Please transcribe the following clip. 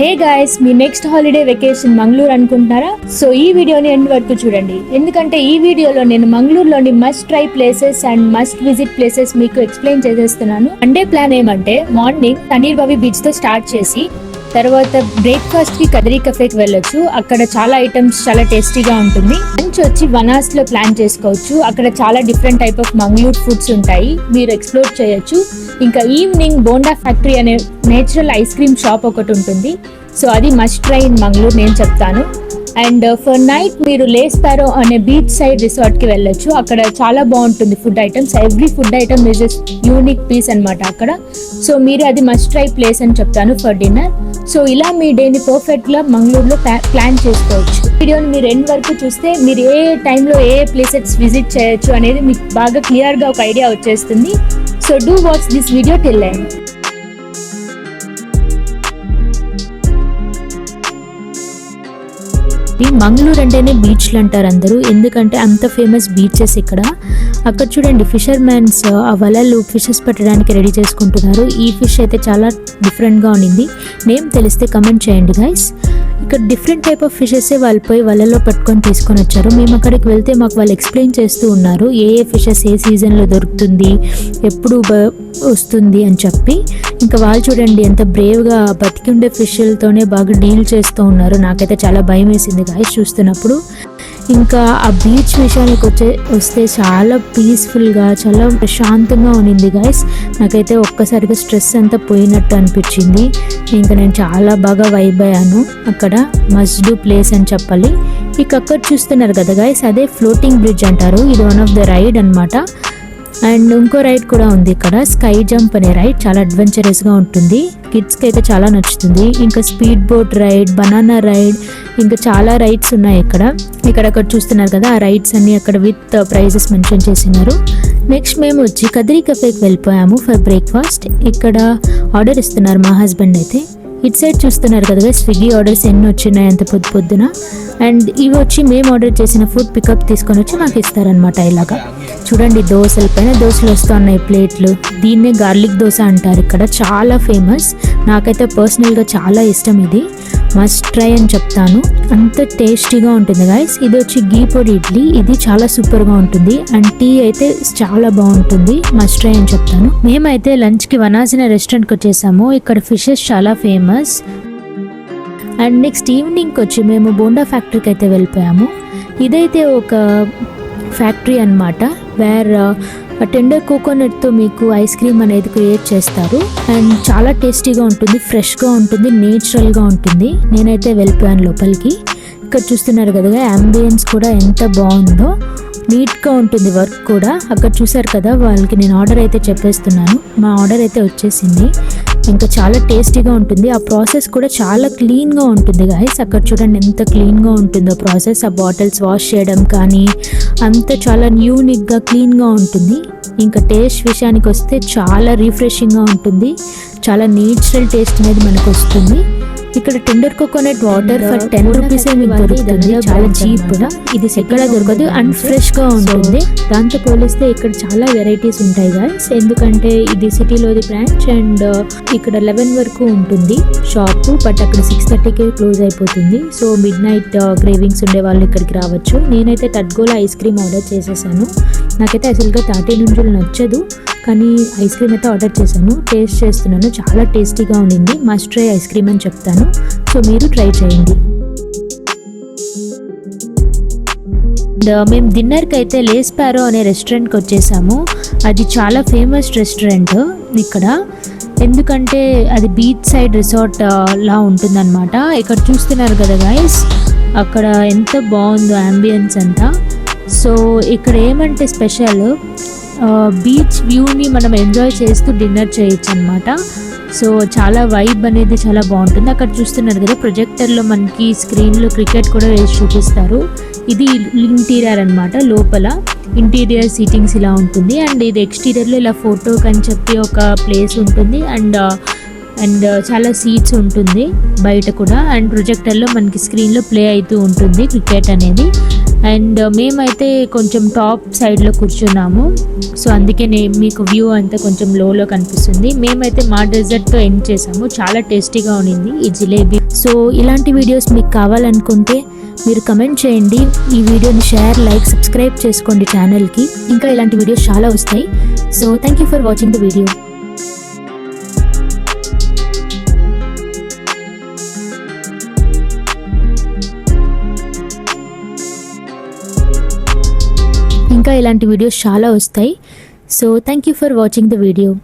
హే guys మీ next holiday vacation Mangaluru అనుకుంటున్నారా? So ఈ వీడియోని ఎండ్ వరకు చూడండి. ఎందుకంటే ఈ వీడియోలో నేను మంగళూరులోని must try places and must visit places మీకు ఎక్స్ప్లెయిన్ చేసేస్తున్నాను. అండే ప్లాన్ ఏమంటే మార్నింగ్ తనీర్ బావి బీచ్తో స్టార్ట్ చేసి తర్వాత బ్రేక్ఫాస్ట్కి కదిరి కఫేకి వెళ్ళొచ్చు. అక్కడ చాలా ఐటమ్స్ చాలా టేస్టీగా ఉంటుంది. నుంచి వచ్చి వనాస్లో ప్లాన్ చేసుకోవచ్చు. అక్కడ చాలా different type of Mangaluru foods ఉంటాయి. మీరు ఎక్స్ప్లోర్ చేయొచ్చు. ఇంకా ఈవినింగ్ బోండా ఫ్యాక్టరీ అనే నేచురల్ ఐస్ క్రీమ్ షాప్ ఒకటి ఉంటుంది. సో అది మస్ట్ ట్రై ఇన్ మంగళూరు నేను చెప్తాను. అండ్ ఫర్ నైట్ మీరు లేస్తారో అనే బీచ్ సైడ్ రిసార్ట్కి వెళ్ళొచ్చు. అక్కడ చాలా బాగుంటుంది food items every food item is just unique piece అనమాట అక్కడ. సో మీరు అది మస్ట్ ట్రై ప్లేస్ అని చెప్తాను ఫర్ డిన్నర్ సో ఇలా మీ డేని పర్ఫెక్ట్గా మంగళూరులో ప్లాన్ చేసుకోవచ్చు. వీడియోని మీరు ఎండ్ వరకు చూస్తే మీరు ఏ టైంలో ఏ ప్లేసెస్ విజిట్ చేయొచ్చు అనేది మీకు బాగా క్లియర్గా ఒక ఐడియా వచ్చేస్తుంది. So do watch this video till end Mangaluru అంటేనే బీచ్లు అంటారు అందరూ. ఎందుకంటే అంత ఫేమస్ బీచెస్ ఇక్కడ. అక్కడ చూడండి ఫిషర్ మ్యాన్స్ ఆ వలలు ఫిషెస్ పెట్టడానికి రెడీ చేసుకుంటున్నారు. ఈ ఫిష్ అయితే చాలా డిఫరెంట్గా ఉండింది. నేమ్ తెలిస్తే కమెంట్ చేయండి గైస్ ఇక్కడ డిఫరెంట్ టైప్ ఆఫ్ ఫిషెస్ వాళ్ళు పోయి వలలో పట్టుకొని తీసుకొని వచ్చారు. మేము అక్కడికి వెళ్తే మాకు వాళ్ళు ఎక్స్ప్లెయిన్ చేస్తూ ఉన్నారు ఏ ఏ ఫిషెస్ ఏ సీజన్లో దొరుకుతుంది ఎప్పుడు వస్తుంది అని చెప్పి. ఇంకా వాళ్ళు చూడండి ఎంత బ్రేవ్గా బతికి ఉండే ఫిష్లతోనే బాగా డీల్ చేస్తూ ఉన్నారు. నాకైతే చాలా భయం వేసింది గాయస్ చూస్తున్నప్పుడు. ఇంకా ఆ బీచ్ విషయానికి వచ్చే వస్తే చాలా పీస్ఫుల్గా చాలా ప్రశాంతంగా ఉన్నింది గాయస్ నాకైతే ఒక్కసారిగా స్ట్రెస్ అంతా పోయినట్టు అనిపించింది. ఇంకా నేను చాలా బాగా వైబ్ అయ్యాను. అక్కడ మస్డు ప్లేస్ అని చెప్పాలి. ఇక అక్కడ చూస్తున్నారు కదా గాయస్ అదే ఫ్లోటింగ్ బ్రిడ్జ్ అంటారు. ఇది వన్ ఆఫ్ ద రైడ్ అనమాట అండ్ ఇంకో రైడ్ కూడా ఉంది ఇక్కడ. స్కై జంప్ అనే రైడ్. చాలా అడ్వెంచరస్గా ఉంటుంది. కిడ్స్కి అయితే చాలా నచ్చుతుంది. ఇంకా speed boat ride banana ride ఇంకా చాలా రైడ్స్ ఉన్నాయి ఇక్కడ. ఇక్కడ అక్కడ చూస్తున్నారు కదా ఆ రైడ్స్ అన్ని అక్కడ విత్ ప్రైజెస్ మెన్షన్ చేసినారు. నెక్స్ట్ మేము వచ్చి కదిరి కఫేకి వెళ్ళిపోయాము ఫర్ బ్రేక్ఫాస్ట్ ఇక్కడ ఆర్డర్ ఇస్తున్నారు మా హస్బెండ్ అయితే. ఇటు సైడ్ చూస్తున్నారు కదా స్విగ్గీ ఆర్డర్స్ ఎన్ని వచ్చినాయి అంత పొద్దు పొద్దున. అండ్ ఇవి వచ్చి మేము ఆర్డర్ చేసిన ఫుడ్ పికప్ తీసుకొని వచ్చి మాకు ఇస్తారనమాట ఇలాగా. చూడండి దోశల. పైన దోశలు వస్తున్నాయి ప్లేట్లు. దీన్నే గార్లిక్ దోశ అంటారు ఇక్కడ. చాలా ఫేమస్. నాకైతే పర్సనల్గా చాలా ఇష్టం ఇది. మస్ట్ ట్రై అని చెప్తాను. అంత టేస్టీగా ఉంటుంది గాయస్ ఇది వచ్చి గీ పొడి ఇడ్లీ. ఇది చాలా సూపర్గా ఉంటుంది. అండ్ టీ అయితే చాలా బాగుంటుంది. మస్ట్ ట్రై అని చెప్తాను. మేమైతే లంచ్కి వనాసిన రెస్టారెంట్కి వచ్చేసాము. ఇక్కడ ఫిషెస్ చాలా ఫేమస్. అండ్ నెక్స్ట్ ఈవినింగ్కి వచ్చి మేము బోండా ఫ్యాక్టరీకి అయితే వెళ్ళిపోయాము. ఇదైతే ఒక ఫ్యాక్టరీ అన్నమాట వేర్ టెండర్ కోకోనట్తో మీకు ఐస్ క్రీమ్ అనేది క్రియేట్ చేస్తారు. అండ్ చాలా టేస్టీగా ఉంటుంది ఫ్రెష్గా ఉంటుంది నేచురల్గా ఉంటుంది. నేనైతే వెళ్ళిపోయాను లోపలికి. ఇక్కడ చూస్తున్నారు కదా అంబియన్స్ కూడా ఎంత బాగుందో. నీట్గా ఉంటుంది వర్క్ కూడా. అక్కడ చూసారు కదా వాళ్ళకి నేను ఆర్డర్ అయితే చెప్పేస్తున్నాను. మా ఆర్డర్ అయితే వచ్చేసింది. ఇంకా చాలా టేస్టీగా ఉంటుంది. ఆ ప్రాసెస్ కూడా చాలా క్లీన్గా ఉంటుంది గాయస్ అక్కడ చూడండి ఎంత క్లీన్గా ఉంటుందో ప్రాసెస్. ఆ బాటిల్స్ వాష్ చేయడం కానీ అంత చాలా యూనిక్గా క్లీన్గా ఉంటుంది. ఇంకా టేస్ట్ విషయానికి వస్తే చాలా రిఫ్రెషింగ్గా ఉంటుంది. చాలా నేచురల్ టేస్ట్ అనేది మనకు వస్తుంది. ఇక్కడ tender coconut water for ten rupees మీకు దొరుకుతుంది? చాలా చీప్గా. ఇది ఎక్కడ దొరకదు అండ్ ఫ్రెష్గా ఉంటుంది. దాంతో పోలిస్తే ఇక్కడ చాలా వెరైటీస్ ఉంటాయి గాయస్ ఎందుకంటే ఇది సిటీలోది బ్రాంచ్ అండ్ uh, ఇక్కడ లెవెన్ వరకు ఉంటుంది షాప్. బట్ అక్కడ సిక్స్ థర్టీకే క్లోజ్ అయిపోతుంది. So midnight uh, cravings ఉండే వాళ్ళు ఇక్కడికి రావచ్చు. నేనైతే తడ్గోల ఐస్ క్రీమ్ ఆర్డర్ చేసేసాను. నాకైతే అసలుగా తాటి నుంచులు నచ్చదు. కానీ ఐస్ క్రీమ్ అయితే ఆర్డర్ చేశాను. టేస్ట్ చేస్తున్నాను. చాలా టేస్టీగా ఉండింది. మస్ట్ ట్రై ఐస్ క్రీమ్ అని చెప్తాను. సో మీరు ట్రై చేయండి. అండ్ మేము డిన్నర్కి అయితే లేస్ ప్యారో అనే రెస్టారెంట్కి వచ్చేసాము. అది చాలా ఫేమస్ రెస్టారెంట్ ఇక్కడ. ఎందుకంటే అది బీచ్ సైడ్ రిసార్ట్ లా ఉంటుందన్నమాట. ఇక్కడ చూస్తున్నారు కదా గైస్ అక్కడ ఎంత బాగుందో అంబియన్స్ అంతా. సో ఇక్కడ ఏమంటే స్పెషల్ బీచ్ వ్యూని మనం ఎంజాయ్ చేస్తూ డిన్నర్ చేయొచ్చు అనమాట సో చాలా వైబ్ అనేది చాలా బాగుంటుంది. అక్కడ చూస్తున్నారు కదా ప్రొజెక్టర్లో మనకి స్క్రీన్లో క్రికెట్ కూడా వేసి చూపిస్తారు. ఇది ఇంటీరియర్ అన్నమాట లోపల ఇంటీరియర్ సీటింగ్స్ ఇలా ఉంటుంది. అండ్ ఇది ఎక్స్టీరియర్లో ఇలా ఫోటో అని చెప్పి ఒక ప్లేస్ ఉంటుంది. అండ్ అండ్ చాలా సీట్స్ ఉంటుంది బయట కూడా. అండ్ ప్రొజెక్టర్లో మనకి స్క్రీన్లో ప్లే అవుతూ ఉంటుంది క్రికెట్ అనేది. అండ్ మేమైతే కొంచెం టాప్ సైడ్లో కూర్చున్నాము. సో అందుకే మీకు వ్యూ అంతా కొంచెం లోలో కనిపిస్తుంది. మేమైతే మా డెజర్ట్తో ఎండ్ చేసాము. చాలా టేస్టీగా ఉన్నింది ఈ జిలేబీ. సో ఇలాంటి వీడియోస్ మీకు కావాలనుకుంటే మీరు కమెంట్ చేయండి. ఈ వీడియోని షేర్ లైక్ సబ్స్క్రైబ్ చేసుకోండి ఛానల్కి. ఇంకా ఇలాంటి వీడియోస్ చాలా వస్తాయి. So thank you for watching the video. ఇంకా ఇలాంటి వీడియోస్ చాలా వస్తాయి. So thank you for watching the video